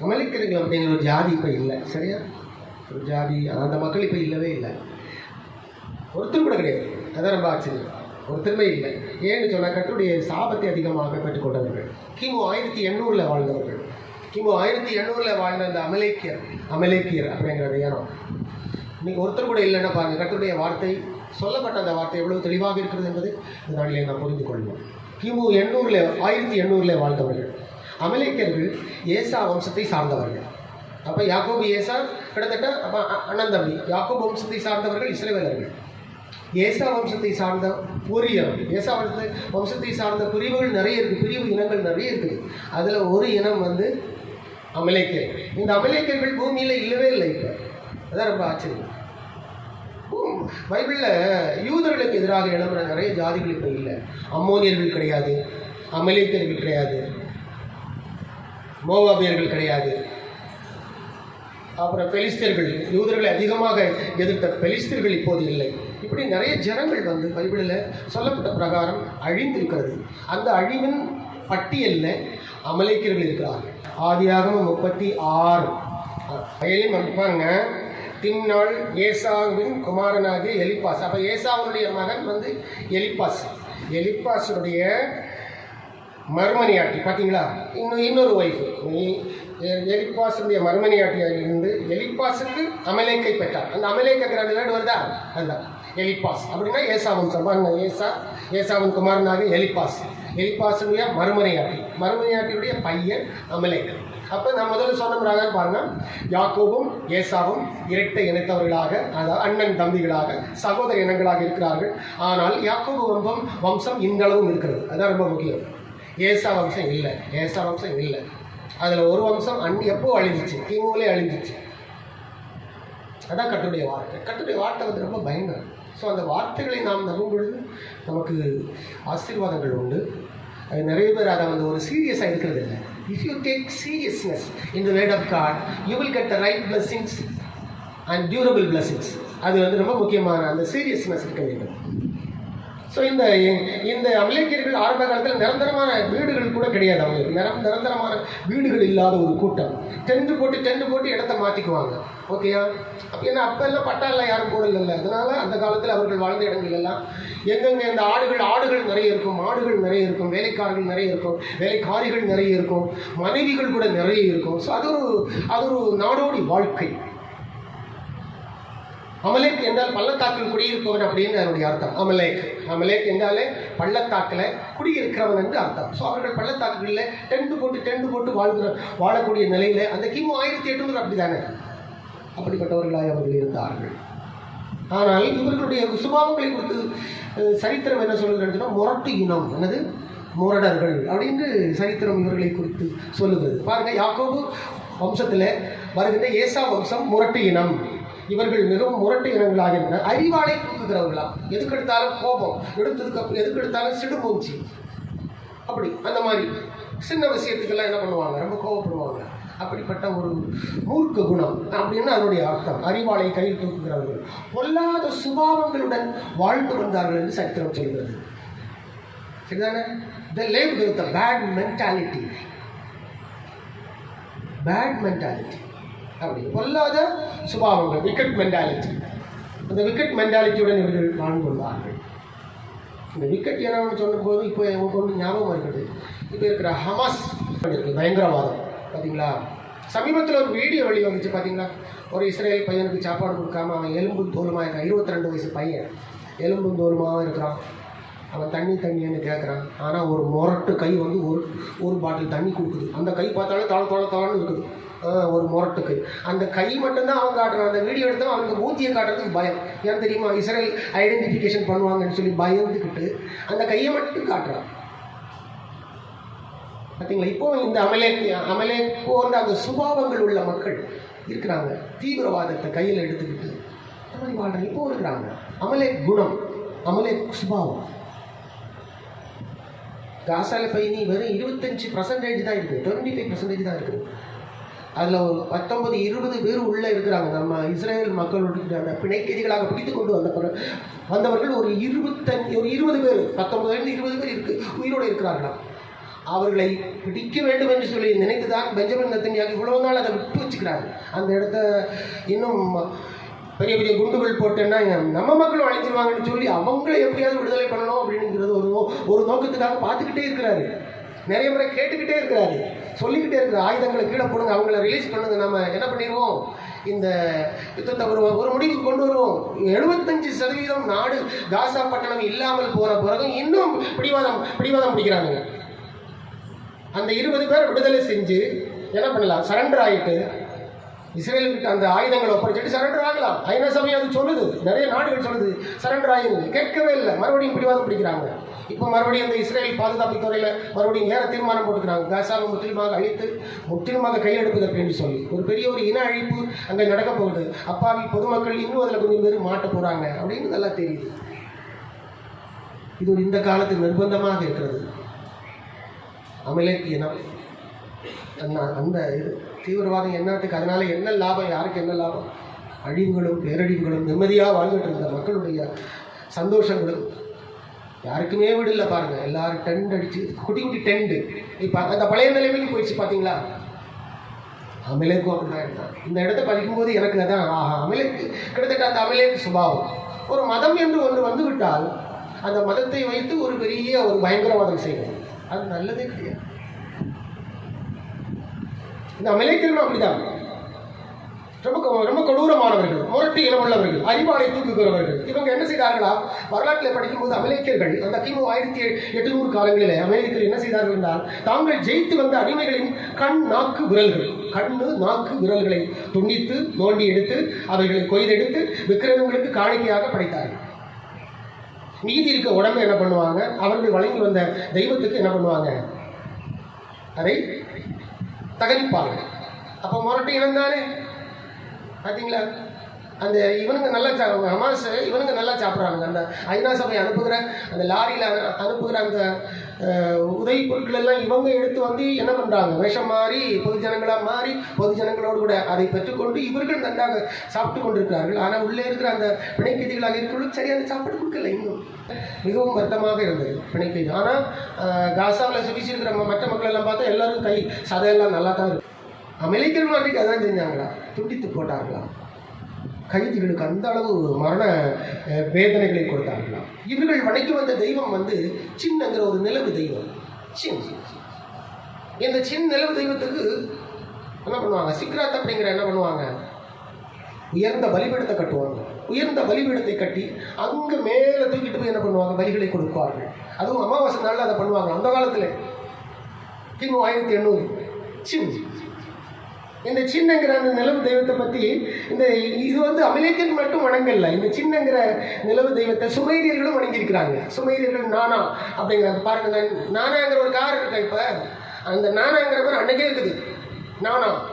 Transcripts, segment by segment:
அமெரிக்கர்கள் அப்படிங்கிற ஒரு ஜாதி இப்போ இல்லை. சரியா? ஒரு ஜாதி அந்த மக்கள் இப்போ இல்லவே இல்லை. ஒருத்தர் கூட கிடையாது. அதான் ரொம்ப ஆச்சரியம். ஒருத்தருமே இல்லை. ஏன்னு சொன்னால் கட்டுடைய சாபத்தை அதிகமாக பெற்றுக்கொண்டவர்கள். கிமு ஆயிரத்தி எண்ணூறில் வாழ்ந்தவர்கள். கிமு ஆயிரத்தி எண்ணூறில் வாழ்ந்த அந்த அமலேக்கியர் அமலேக்கியர் அப்படிங்கிற நேரம் இன்றைக்கி ஒருத்தர் கூட இல்லைன்னா பாருங்கள் கட்டுடைய வார்த்தை சொல்லப்பட்ட அந்த வார்த்தை எவ்வளவு தெளிவாக இருக்கிறது என்பது இந்த நாளிலே நாம் புரிந்து கொள்வோம். கிமு எண்ணூறில் ஆயிரத்தி எண்ணூறில் வாழ்ந்தவர்கள். அமலேக்கர்கள் ஏசா வம்சத்தை சார்ந்தவர்கள். அப்போ யாக்கோபு ஏசா கிட்டத்தட்ட அப்போ அ- அண்ணன் தம்பி யாக்கோபு வம்சத்தை சார்ந்தவர்கள் இஸ்ரவேலர்கள். ஏசா வம்சத்தை சார்ந்த ஒரு ஏசா வம்சத்தை வம்சத்தை சார்ந்த பிரிவுகள் நிறைய இருக்குது பிரிவு இனங்கள் நிறைய இருக்குது. அதில் ஒரு இனம் வந்து அமலேக்கர்கள் இந்த அமலேக்கர்கள் பூமியில் இல்லவே இல்லை இப்போ. அதான் ரொம்ப ஆச்சரியம். பைபிளில் யூதர்களுக்கு எதிராக எழும்புற நிறைய ஜாதிகள் இப்போ இல்லை. அம்மோனியர்கள் கிடையாது அமலேக்கர்கள் கிடையாது. மோவாபியர்கள் கிடையாது. அப்புறம் பெலிஸ்தர்கள் யூதர்களை அதிகமாக எதிர்த்த பெலிஸ்தர்கள் இப்போது இல்லை. இப்படி நிறைய ஜனங்கள் வந்து பைபிளில் சொல்லப்பட்ட பிரகாரம் அழிந்திருக்கிறது. அந்த அழிவின் பட்டியலில் அமலைக்கர்கள் இருக்கிறார்கள். ஆதியாகம முப்பத்தி ஆறு. வயலில் வந்துப்பாங்க திம்நாள் ஏசாவின் குமாரனாகிய எலிப்பாஸ். அப்போ ஏசாவுடைய மகன் வந்து எலிப்பாஸ். எலிப்பாஸுடைய மறுமணியாட்டி பார்த்தீங்களா இன்னும் இன்னொரு ஒய்ஃபு எலிப்பாசுடைய மறுமணியாட்டியிலிருந்து எலிப்பாசுக்கு அமலேக்கை பெற்றார் அந்த அமலேக்கிற அந்த வேர்டு வருதா? அதுதான். எலிப்பாஸ். அப்படின்னா ஏசா சமான் ஏசா ஏசாவன் குமாரனாக எலிப்பாஸ். எலிப்பாசனுடைய மறுமணியாட்டி. மறுமணியாட்டியுடைய பையன் அமலேக். அப்போ நான் முதல்ல சொன்ன பாருங்க யாக்கோபும் ஏசாவும் இரட்டை இணைத்தவர்களாக அதாவது அண்ணன் தம்பிகளாக சகோதர இனங்களாக இருக்கிறார்கள். ஆனால் யாக்கோபு வம்சம் வம்சம் இன்றளவும் இருக்கிறது. அதுதான் ரொம்ப முக்கியம். ஏசா வம்சம் இல்லை. ஏசா வம்சம் இல்லை. அதில் ஒரு வம்சம் அன் எப்போ அழிஞ்சிச்சு? கிமுலே அழிஞ்சிச்சு. அதான் கட்டுடைய வார்த்தை. கட்டுடைய வார்த்தை வந்து ரொம்ப பயங்கரம் ஸோ அந்த வார்த்தைகளை நாம் நம்பும் பொழுது நமக்கு ஆசீர்வாதங்கள் உண்டு. அது நிறைய பேர் அதை வந்து ஒரு சீரியஸாக இருக்கிறது இல்லை. If you take seriousness in the word of God you will get the right blessings and durable blessings அது வந்து ரொம்ப முக்கியமான அந்த சீரியஸ்னஸ் இருக்க வேண்டும். ஸோ இந்த இந்த அமலேக்கியர்கள் ஆரம்ப காலத்தில் நிரந்தரமான வீடுகள் கூட கிடையாது அவங்களுக்கு நிரம் நிரந்தரமான வீடுகள் இல்லாத ஒரு கூட்டம். டென்ட் போட்டு டென்ட் போட்டு இடத்த மாற்றிக்குவாங்க ஓகேயா அப்போ ஏன்னா அப்போ எல்லாம் பட்டாலாம் யாரும் போடல இல்லை அந்த காலத்தில் அவர்கள் வாழ்ந்த இடங்கள் எல்லாம் எங்கெங்கே இந்த ஆடுகள் ஆடுகள் நிறைய இருக்கும் மாடுகள் நிறைய இருக்கும் வேலைக்காரர்கள் நிறைய இருக்கும் வேலைக்காரிகள் நிறைய இருக்கும் மனைவிகள் கூட நிறைய இருக்கும். ஸோ அது ஒரு அது ஒரு நாடோடி வாழ்க்கை. அமலேக் என்றால் பள்ளத்தாக்கில் குடியிருப்பவன் அப்படின்னு அதனுடைய அர்த்தம். அமலேக். அமலேக் என்றாலே பள்ளத்தாக்கில் குடியிருக்கிறவன் என்று அர்த்தம். ஸோ அவர்கள் பள்ளத்தாக்குகளில் டென்ட் போட்டு டென்ட் போட்டு வாழ்கிற வாழக்கூடிய நிலையில் அந்த கிமு ஆயிரத்தி எட்நூறு அப்படி தானே அப்படிப்பட்டவர்களாய் அவர்கள் இருந்தார்கள். ஆனால் இவர்களுடைய சுபாவங்களை குறித்து சரித்திரம் என்ன சொல்லுதுன்னு முரட்டு இனம். என்னது? முரடர்கள். அப்படின்னு சரித்திரம் இவர்களை குறித்து சொல்லுகிறது. பாருங்கள் யாக்கோபு வம்சத்தில் வருகின்ற ஏசா வம்சம் முரட்டு இனம். இவர்கள் மிகவும் முரட்டு இனங்களாக இருக்கிற அறிவாளை தூக்குகிறவர்களா? எதுக்கெடுத்தாலும் கோபம். எடுத்ததுக்கு அப்புறம் எதுக்கெடுத்தாலும் சிடுபூச்சி அப்படி அந்த மாதிரி. சின்ன விஷயத்துக்கெல்லாம் என்ன பண்ணுவாங்க? ரொம்ப கோபப்படுவாங்க அப்படிப்பட்ட ஒரு மூர்க்க குணம். அப்படின்னு அதனுடைய அர்த்தம். அறிவாளை கையில் தூக்குகிறவர்கள். பொல்லாத சுபாவங்களுடன் வாழ்ந்து வந்தார்கள் என்று சரித்திரம் சொல்கிறது. சரிதானே? They live with bad mentality bad mentality அப்படி. பொல்லாத சுபாவங்கள். விக்கெட் மென்டாலிட்டி அந்த விக்கெட் மென்டாலிட்டியுடன் இவர்கள் வாழ்ந்து கொண்டார்கள் இந்த விக்கெட் என்னன்னு போது இப்போ எங்களுக்கு ஒன்று ஞாபகம் இருக்குது இப்போ இருக்கிற ஹமாஸ் இருக்கு பயங்கரவாதம். பார்த்தீங்களா? சமீபத்தில் ஒரு வீடியோ வெளியே வந்துச்சு பார்த்தீங்களா? ஒரு இஸ்ரேல் பையனுக்கு சாப்பாடு கொடுக்காம அவன் எலும்பு தோலுமா இருக்கான். இருபத்தி ரெண்டு வயசு பையன். எலும்பு தோலுமாவும் இருக்கிறான். அவன் தண்ணி தண்ணின்னு கேட்குறான் ஆனால் ஒரு முரட்டு கை வந்து ஒரு ஒரு பாட்டில் தண்ணி கொடுக்குது. அந்த கை பார்த்தாலும் தாழ தாழ தாழன்னு இருக்குது. ஒரு முரட்டுக்கு. அந்த கை மட்டும்தான் அவன் காட்டுறான். அந்த வீடியோ எடுத்தால் அவனுக்கு மூத்தியை காட்டுறதுக்கு பயம். ஏன் தெரியுமா? இஸ்ரேல் ஐடென்டிஃபிகேஷன் பண்ணுவாங்கன்னு சொல்லி பயந்துக்கிட்டு அந்த கையை மட்டும் காட்டுறான். பார்த்தீங்களா இப்போ இந்த அமலே அமலே போன்ற அந்த சுபாவங்கள் உள்ள மக்கள் இருக்கிறாங்க. தீவிரவாதத்தை கையில் எடுத்துக்கிட்டு அந்த மாதிரி வாழ்றாங்க. இப்போ இருக்கிறாங்க. அமலே குணம் அமலே சுபாவம். காசால பயணி வெறும் இருபத்தஞ்சு பர்சன்டேஜ் தான் இருக்குது டுவெண்ட்டி ஃபைவ் பர்சன்டேஜ் தான் இருக்குது அதில் ஒரு பத்தொன்பது இருபது பேர் உள்ளே இருக்கிறாங்க. நம்ம இஸ்ரேல் மக்களுடைய அந்த பிணைக்கைதிகளாக பிடித்து கொண்டு வந்த வந்தவர்கள் ஒரு இருபத்தஞ்சு ஒரு இருபது பேர் பத்தொன்பதுலேருந்து இருபது பேர் இருக்கு உயிரோடு இருக்கிறார்களாம். அவர்களை பிடிக்க வேண்டும் என்று சொல்லி நினைத்துதான் பெஞ்சமின் நத்தனியாக இவ்வளவு நாள் அதை விட்டு வச்சுக்கிறாங்க. அந்த இடத்த இன்னும் பெரிய பெரிய குண்டுகள் போட்டேன்னா நம்ம மக்களும் அழிஞ்சிருவாங்கன்னு சொல்லி அவங்கள எப்படியாவது விடுதலை பண்ணணும் அப்படிங்கிறது ஒரு ஒரு நோக்கத்துக்காக பார்த்துக்கிட்டே இருக்கிறாரு. நிறைய முறை கேட்டுக்கிட்டே இருக்கிறாரு. சொல்லிக்கிட்டே இருக்கிற ஆயுதங்களை கீழே போடுங்க அவங்கள ரிலீஸ் பண்ணுங்க. நம்ம என்ன பண்ணிடுவோம்? இந்த யுத்தத்தை ஒரு ஒரு முடிவுக்கு கொண்டு வருவோம். எழுபத்தஞ்சு சதவீதம் நாடு காசா பட்டணம் இல்லாமல் போன பிறகும் இன்னும் பிடிவாதம் பிடிவாதம் பிடிக்கிறாங்க அந்த இருபது பேர் விடுதலை செஞ்சு என்ன பண்ணலாம்? சரண்டர் ஆகிட்டு இஸ்ரேலுக்கு அந்த ஆயுதங்களை ஒப்படைச்சிட்டு சரண்டர் ஆகலாம். ஐநா சபை அது சொல்லுது. நிறைய நாடுகள் சொல்லுது. சரண்டர் ஆகுது கேட்கவே இல்லை. மறுபடியும் பிடிவாதம் பிடிக்கிறாங்க. இப்போ மறுபடியும் அந்த இஸ்ரேல் பாதுகாப்பு துறையில் மறுபடியும் வேற தீர்மானம் போட்டுக்கிறாங்க. காசாவை முற்றிலுமாக அழித்து முற்றிலுமாக கையெடுப்பதற்கு என்று சொல்லி. ஒரு பெரிய ஒரு இன அழிப்பு அங்கே நடக்க போகுது. அப்பாவி பொதுமக்கள் இன்னும் அதில் கொஞ்சம் பேர் மாட்ட போகிறாங்க அப்படின்னு நல்லா தெரியுது. இது ஒரு இந்த காலத்து நிர்பந்தமாக இருக்கிறது. அமலேக்கு இனம். அந்த அந்த இது தீவிரவாதம் என்னத்துக்கு அதனால என்ன லாபம் யாருக்கு என்ன லாபம்? அழிவுகளும் பேரழிவுகளும் நிம்மதியாக வாழ்ந்துட்டு இருந்த மக்களுடைய சந்தோஷங்களும் யாருக்குமே விடல பாருங்க. எல்லாரும் டெண்ட் அடிச்சு குட்டி குட்டி டெண்டு இப்போ அந்த பழைய நிலைமைக்கு போயிடுச்சு பார்த்தீங்களா அமலேக்கும் அப்படிதான் இருந்தான் இந்த இடத்த படிக்கும்போது எனக்கு அதான் ஆஹா அமலேக்கு கிட்டத்தட்ட அந்த அமலேக்கு சுபாவம். ஒரு மதம் என்று ஒன்று வந்துவிட்டால் அந்த மதத்தை வைத்து ஒரு பெரிய ஒரு பயங்கரவாதம் செய்யணும் அது நல்லதே கிடையாது. இந்த அமெரிக்கர்களும் அப்படிதான். ரொம்ப ரொம்ப கொடூரமானவர்கள் முரட்டு இனமுள்ளவர்கள் அறிவாலை தூக்குகிறவர்கள். இவங்க என்ன செய்தார்களா? வரலாற்றில் படிக்கும்போது அமெரிக்கர்கள் அந்த கிமு ஆயிரத்தி எட்டுநூறு காலங்களிலே அமெரிக்கர்கள் என்ன செய்தார்கள் என்றால் தாங்கள் ஜெயித்து வந்த அடிமைகளின் கண் நாக்கு விரல்கள் கண்ணு நாக்கு விரல்களை துண்டித்து நோண்டி எடுத்து அவைகளை கொய்தெடுத்து விக்கிரகங்களுக்கு காணிக்கையாக படைத்தார்கள். மீதி இருக்க உடம்பு என்ன பண்ணுவாங்க? அவர்கள் வழங்கி வந்த தெய்வத்துக்கு என்ன பண்ணுவாங்க? அதை தகரிப்பார்கள் அப்போ முரட்டு இனம் தானே பார்த்தீங்களா அந்த இவனுங்க நல்லா சா ஹமாஸ் இவனுங்க நல்லா சாப்பிட்றாங்க அந்த ஐநா சபை அனுப்புகிற அந்த லாரியில் அனுப்புகிற அந்த உதவி பொருட்கள் எல்லாம் இவங்க எடுத்து வந்து என்ன பண்ணுறாங்க விஷம் மாறி பொதுஜனங்களாக மாறி பொதுஜனங்களோடு கூட அதை பெற்றுக்கொண்டு இவர்கள் நன்றாக சாப்பிட்டு கொண்டிருக்கிறார்கள். ஆனால் உள்ளே இருக்கிற அந்த பிணைக்கைதிகளாக இருக்கிறவர்களுக்கு சரியான சாப்பாடு கொடுக்கல இன்னும். மிகவும் வருத்தமாக இருந்தது பிணைக்கைது ஆனால் காசாவில் சுவிச்சிருக்கிற ம- மற்ற மக்கள் எல்லாம் பார்த்தா எல்லாரும் கை சதையெல்லாம் நல்லா தான் இருக்கும் அமெரிக்கர்கள் நாட்டுக்கு அதான் செஞ்சாங்களா? துண்டித்து போட்டார்களா? கைதிகளுக்கு அந்த அளவு மரண வேதனைகளை கொடுத்தார்களா? இவர்கள் வணக்கி வந்த தெய்வம் வந்து சின்னங்கிற ஒரு நிலவு தெய்வம். சின் இந்த சின் நிலவு தெய்வத்துக்கு என்ன பண்ணுவாங்க? சிக்ராத் அப்படிங்கிற என்ன பண்ணுவாங்க? உயர்ந்த பலிபீடத்தை கட்டுவாங்க. உயர்ந்த பலிபீடத்தை கட்டி அங்கே மேலே தூக்கிட்டு போய் என்ன பண்ணுவாங்க? பலிகளை கொடுப்பார்கள். அதுவும் அமாவாசை நாளில் அதை பண்ணுவாங்க. அந்த காலத்தில் கிமு ஆயிரத்தி எண்ணூறு. சின் இந்த சின்னங்கிற அந்த நிலவு தெய்வத்தை பற்றி இந்த இது வந்து அமிலேக்கன் மட்டும் வணங்கல இந்த சின்னங்கிற நிலவு தெய்வத்தை சுமேரியர்களும் வணங்கியிருக்கிறாங்க. சுமேரியர்கள் நானா அப்படிங்கிற பாருங்க நானாங்கிற ஒரு கார் இருக்கா இப்போ? அந்த நானாங்கிற பேர் அன்னைக்கே இருக்குது. நானா.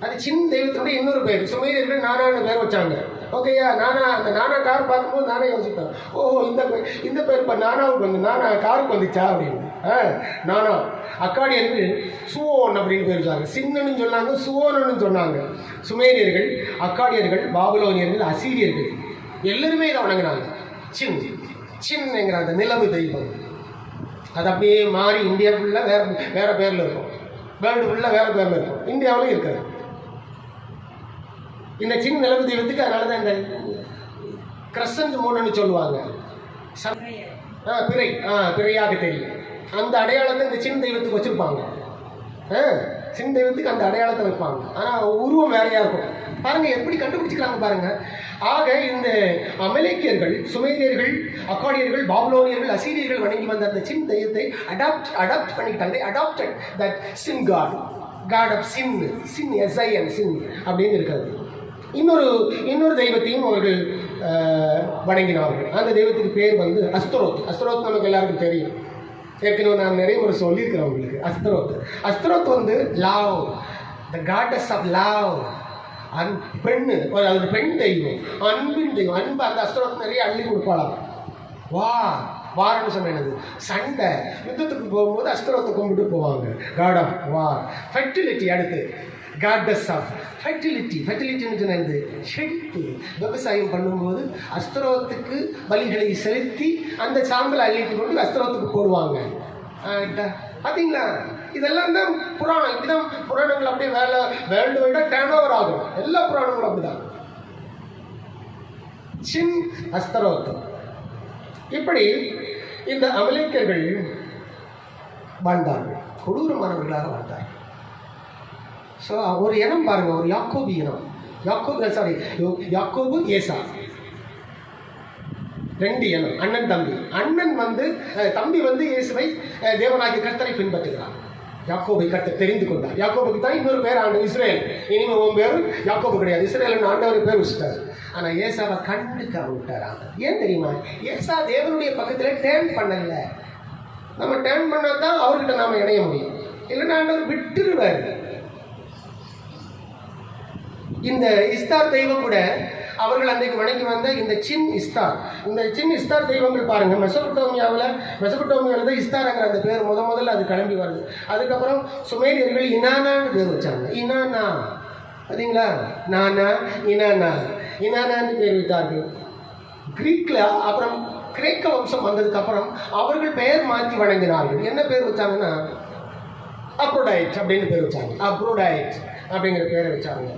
அது சின்ன தெய்வத்தினுடைய இன்னொரு பேர். சுமேரியர்கள் நானான்னு பேர் வச்சாங்க. ஓகேயா நானா அந்த நானா கார் பார்க்கும்போது நானே யோசிப்பேன் ஓ இந்த பேர் இந்த பேர் இப்போ நானாவுக்கு வந்து நானா காருக்கு வந்துச்சா அப்படின்னு. ஆ நானா அக்காடியனுக்கு சுவோன் அப்படின்னு பேர் வச்சாங்க சின்னன்னு சொன்னாங்க சுவோனன்னு சொன்னாங்க. சுமேரியர்கள் அக்காடியர்கள் பாபுலோனியர்கள் அசீரியர்கள் எல்லாருமே இதை வணங்கினாங்க சின் சின்னுங்கிற அந்த நிலவு தெய்வம். அது அப்படியே மாறி இந்தியா ஃபுல்லாக வேறு வேறு பேரில் இருக்கும். வேர்ல்டு ஃபுல்லாக வேறு பேரில் இருக்கும். இந்தியாவிலும் இருக்காது. இந்த சின்ன நிலவு தெய்வத்துக்கு அதனால தான் இந்த கிரசன்ட் மூணுன்னு சொல்லுவாங்க. ஆ பிறை. ஆ பிறையாக தெரியும். அந்த அடையாளத்தை இந்த சின்ன தெய்வத்துக்கு வச்சுருப்பாங்க. ஆ தெய்வத்துக்கு அந்த அடையாளத்தை வைப்பாங்க. ஆனால் உருவம் வேறையாக இருக்கும். பாருங்கள் எப்படி கண்டுபிடிச்சிக்கிறாங்க பாருங்கள் ஆக இந்த அமெரிக்கியர்கள் சுமேரியர்கள் அக்காடியர்கள் பாப்லோனியர்கள் அசீரியர்கள் வணங்கி வந்த அந்த சின் தெய்வத்தை அடாப்ட் அடாப்ட் பண்ணிக்கிட்டாங்க. Adopted that Sin god god of Sin Sin S I N Sin அப்படின்னு இருக்காது இன்னொரு இன்னொரு தெய்வத்தையும் அவர்கள் வணங்கினார்கள். அந்த தெய்வத்துக்கு பேர் வந்து அஸ்தரோத் அஸ்தரோத் நமக்கு எல்லாருக்கும் தெரியும். ஏற்கனவே நான் நிறைய முறை சொல்லியிருக்கிறேன் உங்களுக்கு. அஸ்தரோத் அஸ்தரோத் வந்து love. The goddess of love. An பெண்ணு. ஒரு அது பெண் தெய்வம். அன்பின் தெய்வம். அன்பு அந்த அஸ்தரோத் நிறைய அள்ளி கொடுப்பாளாம். வா வார்னு சொன்னது சண்டை. யுத்தத்துக்கு போகும்போது அஸ்திரத்தை கும்பிட்டு போவாங்க. காட் ஆஃப் வார் ஃபெர்டிலிட்டி அடுத்து. காடஸ் ஆஃப் ஃபெர்டிலிட்டி ஃபெர்டிலிட்டின்னு சொன்னது செழிப்பு விவசாயம் பண்ணும்போது அஸ்திரத்துக்கு பலிகளை செலுத்தி அந்த சாம்பலை அள்ளிட்டு கொண்டு அஸ்திரத்துக்கு போடுவாங்க. பார்த்தீங்களா இதெல்லாம் தான் புராணம். இப்படிதான் புராணங்கள் அப்படியே வேலை வேர்ல்டு வைடாக டேர்ன் ஓவர் ஆகும். எல்லா புராணங்களும் அப்படிதான். சின் அஸ்தரோத்தம் இப்படி இந்த அமலேக்கர்கள் வாழ்ந்தார்கள். கொடூரமானவர்களாக வாழ்ந்தார்கள். ஸோ ஒரு இனம் பாருங்கள் ஒரு யாக்கோபு இனம் யாக்கோபு சாரி யாக்கோபு ஏசா. ரெண்டு இனம் அண்ணன் தம்பி. அண்ணன் வந்து தம்பி வந்து இயேசுவை அஹ், தேவனாகிய கர்த்தரை பின்பற்றுகிறான் யாக்கோபை கர்த்தர் தெரிந்து கொண்டார். யாக்கோபுக்கு தான் இன்னொரு பேர் ஆண்டு இஸ்ரேல். இனிமே உன் பேர் யாக்கோபு கிடையாது. இஸ்ரேல் ஆண்டவர் பேர் வச்சுட்டார் ஆனால் ஏசாவை கண்டுக்காம விட்டாரா ஏன் தெரியுமா? ஏசா தேவனுடைய பக்கத்தில் டேர்ன் பண்ணல. நம்ம டேர்ன் பண்ணால் தான் அவர்கிட்ட நாம் இணைய முடியும். இல்லைன்னா ஆண்டவர் விட்டுருவார். இந்த இஸ்தார் தெய்வம் கூட அவர்கள் அன்றைக்கு வணங்கி வந்த இந்த சின் இஸ்தார். இந்த சின் இஸ்தார் தெய்வங்கள் பாருங்க. மெசபட்டோமியாவில் மெசபட்டோமியாவில் தான் இஸ்தாருங்கிற அந்த பேர் முத முதல்ல அது கிளம்பி வருது. அதுக்கப்புறம் சுமேரியர்கள் இனானான்னு பேர் வச்சாங்க. இனானா. பார்த்தீங்களா? நானா இனானா. இனானான்னு பேர் வைத்தார்கள். கிரீக்கில் அப்புறம் கிரேக்க வம்சம் வந்ததுக்கப்புறம் அவர்கள் பெயர் மாற்றி வணங்கினார்கள். என்ன பேர் வச்சாங்கன்னா அப்ரோடைட் அப்படின்னு பேர் வச்சாங்க. அப்ரோடைட் அப்படிங்கிற பேரை வச்சாங்க.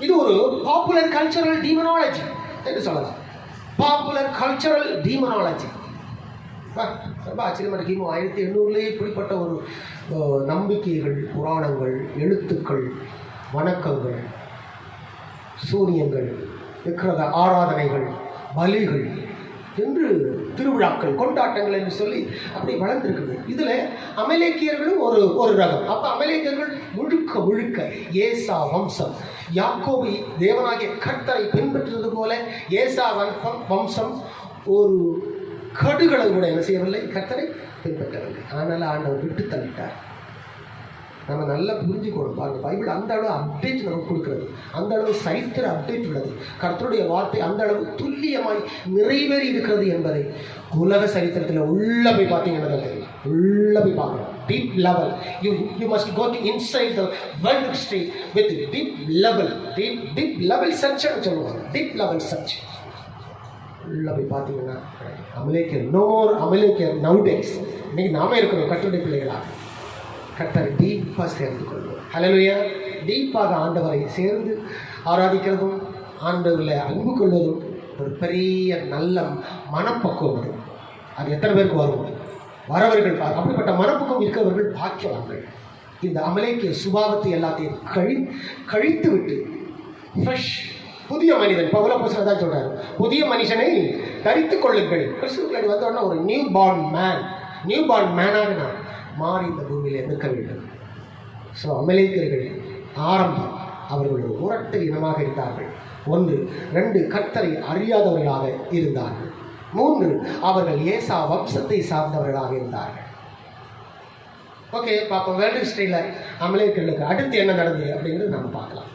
இது ஒரு பாப்புலர் கல்ச்சரல் டீமனாலஜி என்று சொல்லலாம். பாப்புலர் கல்ச்சரல் டீமனாலஜி ரொம்ப ஆச்சரியமாக கிமு ஆயிரத்தி எண்ணூறுலேயே இப்படிப்பட்ட ஒரு நம்பிக்கைகள் புராணங்கள் எழுத்துக்கள் வணக்கங்கள் சூரியங்கள் விக்கிரக ஆராதனைகள் பலிகள் என்று திருவிழாக்கள் கொண்டாட்டங்கள் என்று சொல்லி அப்படி வளர்ந்துருக்குது இதில் அமலேக்கியர்களும் ஒரு ஒரு ரகம். அப்போ அமலேக்கியர்கள் முழுக்க முழுக்க ஏசா வம்சம். யாக்கோபி தேவனாகிய கர்த்தரை பின்பற்றுவது போல ஏசா வம்சம் வம்சம் ஒரு கடுகளை கூட என்ன செய்யவில்லை கர்த்தரை பின்பற்றவில்லை. ஆனால் ஆண்டவர் விட்டு தள்ளிட்டார் நம்ம நல்லா புரிஞ்சுக்கணும். பாருங்க பைபிள் அந்த அளவு அப்டேட் நமக்கு கொடுக்குறது. அந்த அளவு சரித்திர அப்டேட் உள்ளது. கர்த்தருடைய வார்த்தை அந்த அளவு துல்லியமாய் நிறைவேறி இருக்கிறது என்பதை உலக சரித்திரத்தில் உள்ள போய் பார்த்தீங்கன்னா தெரியும். உள்ள போய் பார்க்கணும். Deep level you you must go to inside the world history with deep level deep deep level சர்ச்னு சொல்லுவாங்க. டீப் லெவல் சர்ச் உள்ள போய் பார்த்தீங்கன்னா அமலேக்கர் நோ மோர் அமலேக்கர் நவ் டேஸ் இன்னைக்கு நாம இருக்கிறோம் கட்டுரை பிள்ளைகளாக கர்த்தரை டீப்பாக சேர்ந்து கொள்வோம் ஹலலுயா டீப்பாக ஆண்டவரை சேர்ந்து ஆராதிக்கிறதும் ஆண்டவரில் அன்பு கொள்வதும் ஒரு பெரிய நல்ல மனப்பக்குவம் அது. அது எத்தனை பேருக்கு வரும்? வரவர்கள் அப்படிப்பட்ட மனப்பக்கம் இருக்கிறவர்கள் பாக்கியவான்கள். இந்த அமலேக்கிய சுபாவத்தை எல்லாத்தையும் கழி கழித்து விட்டு ஃப்ரெஷ் புதிய மனிதன். பவுல புஸ்தகம் தான் சொல்கிறார் புதிய மனுஷனை தரித்து கொள்ளுங்கள். கிறிஸ்துவ வந்த உடனே ஒரு new born man new born மேனாக நான் மாறி இந்த பூமியில் இருக்க வேண்டும் ஸோ அமலேக்கியர்கள் ஆரம்பம் அவர்கள் ஒரு உரட்டு இனமாக இருந்தார்கள் ஒன்று ரெண்டு கர்த்தரை அறியாதவர்களாக இருந்தார்கள். மூன்று அவர்கள் ஏசா வம்சத்தை சார்ந்தவர்களாக இருந்தார்கள். ஓகே பார்ப்போம் வேர்ல்டு ஹிஸ்டரியில் அமலேக்கியர்களுக்கு அடுத்து என்ன நடந்தது அப்படிங்கிறது நம்ம பார்க்கலாம்.